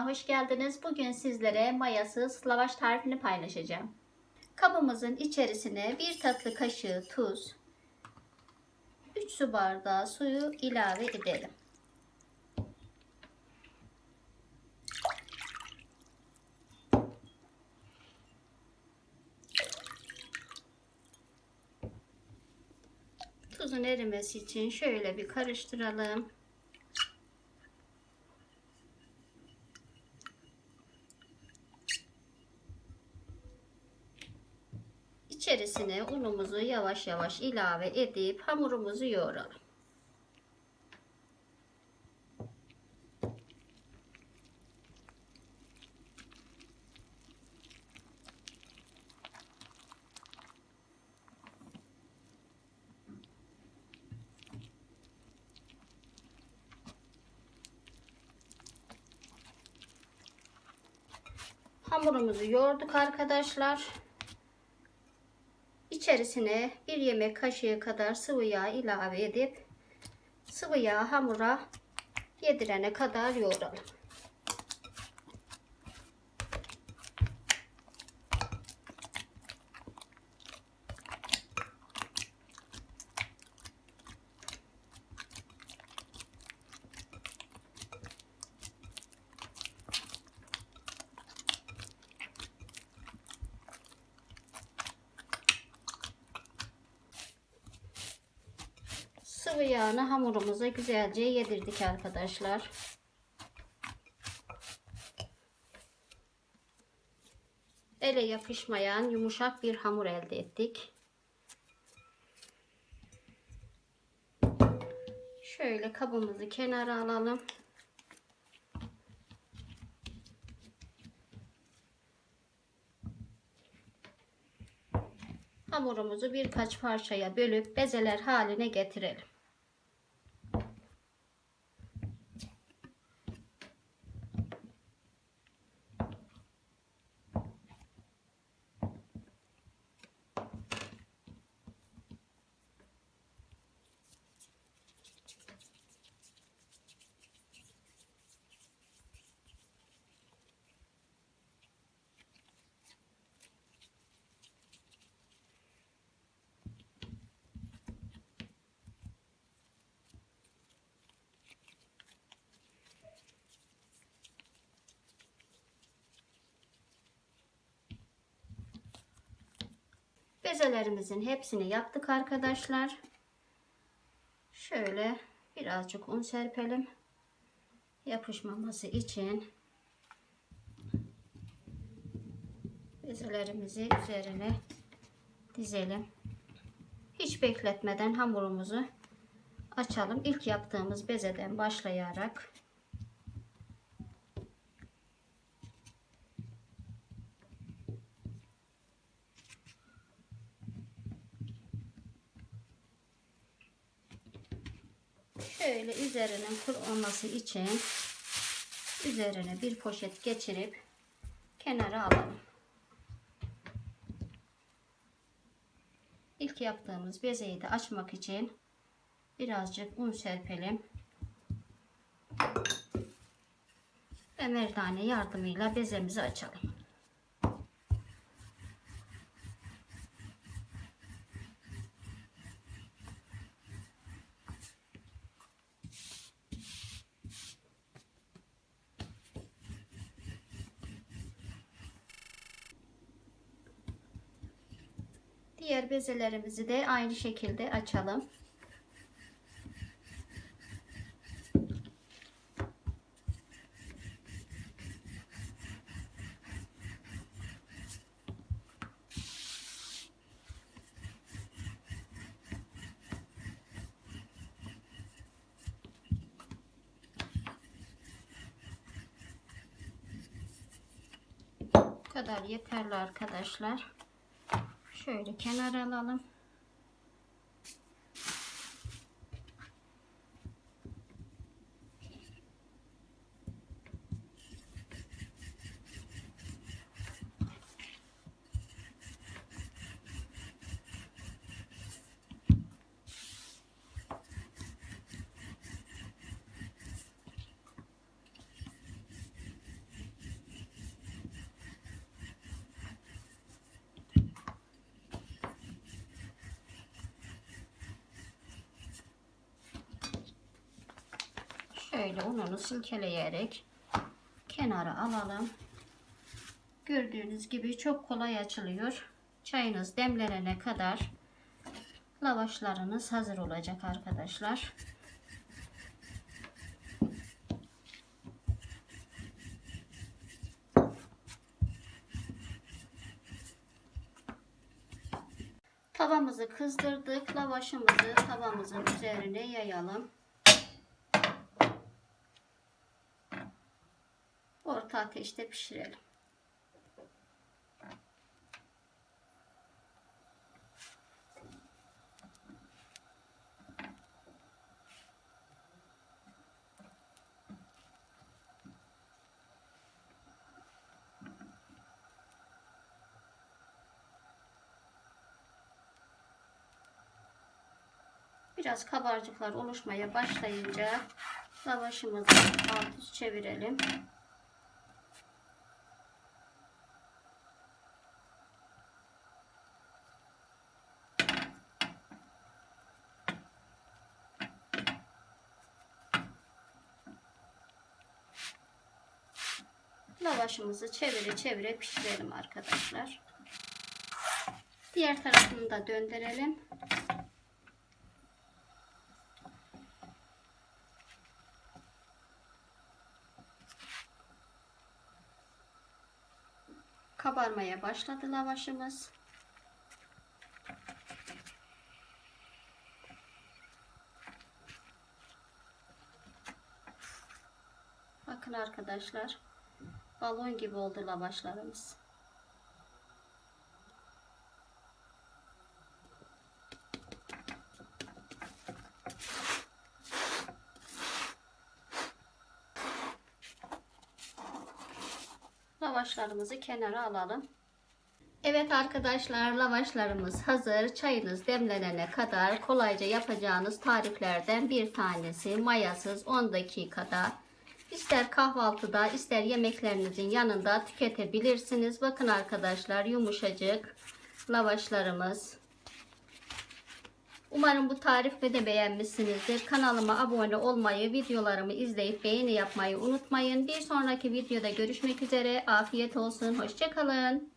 hoş geldiniz. Bugün sizlere mayasız lavaş tarifini paylaşacağım. Kabımızın içerisine bir tatlı kaşığı tuz, 3 su bardağı suyu ilave edelim. Tuzun erimesi için şöyle bir karıştıralım. İçerisine unumuzu yavaş yavaş ilave edip hamurumuzu yoğuralım. Hamurumuzu yoğurduk arkadaşlar. İçerisine bir yemek kaşığı kadar sıvı yağ ilave edip sıvı yağ hamura yedirene kadar yoğuralım. Sıvı yağını hamurumuza güzelce yedirdik arkadaşlar. Ele yapışmayan yumuşak bir hamur elde ettik. Şöyle kabımızı kenara alalım. Hamurumuzu birkaç parçaya bölüp bezeler haline getirelim. Bezelerimizin hepsini yaptık arkadaşlar. Şöyle birazcık un serpelim. Yapışmaması için bezelerimizi üzerine dizelim. Hiç bekletmeden hamurumuzu açalım. İlk yaptığımız bezeden başlayarak şöyle üzerinin kuru olması için üzerine bir poşet geçirip kenara alalım. İlk yaptığımız bezeyi de açmak için birazcık un serpelim. Ve merdane yardımıyla bezemizi açalım. Diğer bezelerimizi de aynı şekilde açalım. Kadar yeterli arkadaşlar. Şöyle kenara alalım. Şöyle ununu silkeleyerek kenara alalım. Gördüğünüz gibi çok kolay açılıyor. Çayınız demlenene kadar lavaşlarınız hazır olacak arkadaşlar. Tavamızı kızdırdık. Lavaşımızı tavamızın üzerine yayalım. Orta ateşte pişirelim. Biraz kabarcıklar oluşmaya başlayınca lavaşımızı alt üst çevirelim. Lavaşımızı çevire çevire pişirelim arkadaşlar. Diğer tarafını da döndürelim. Kabarmaya başladı lavaşımız. Bakın arkadaşlar. Balon gibi oldu lavaşlarımız. Lavaşlarımızı kenara alalım. Evet arkadaşlar lavaşlarımız hazır. Çayınız demlenene kadar kolayca yapacağınız tariflerden bir tanesi. Mayasız 10 dakikada ister kahvaltıda ister yemeklerinizin yanında tüketebilirsiniz. Bakın arkadaşlar yumuşacık lavaşlarımız. Umarım bu tarifi de beğenmişsinizdir. Kanalıma abone olmayı, videolarımı izleyip beğeni yapmayı unutmayın. Bir sonraki videoda görüşmek üzere. Afiyet olsun. Hoşçakalın.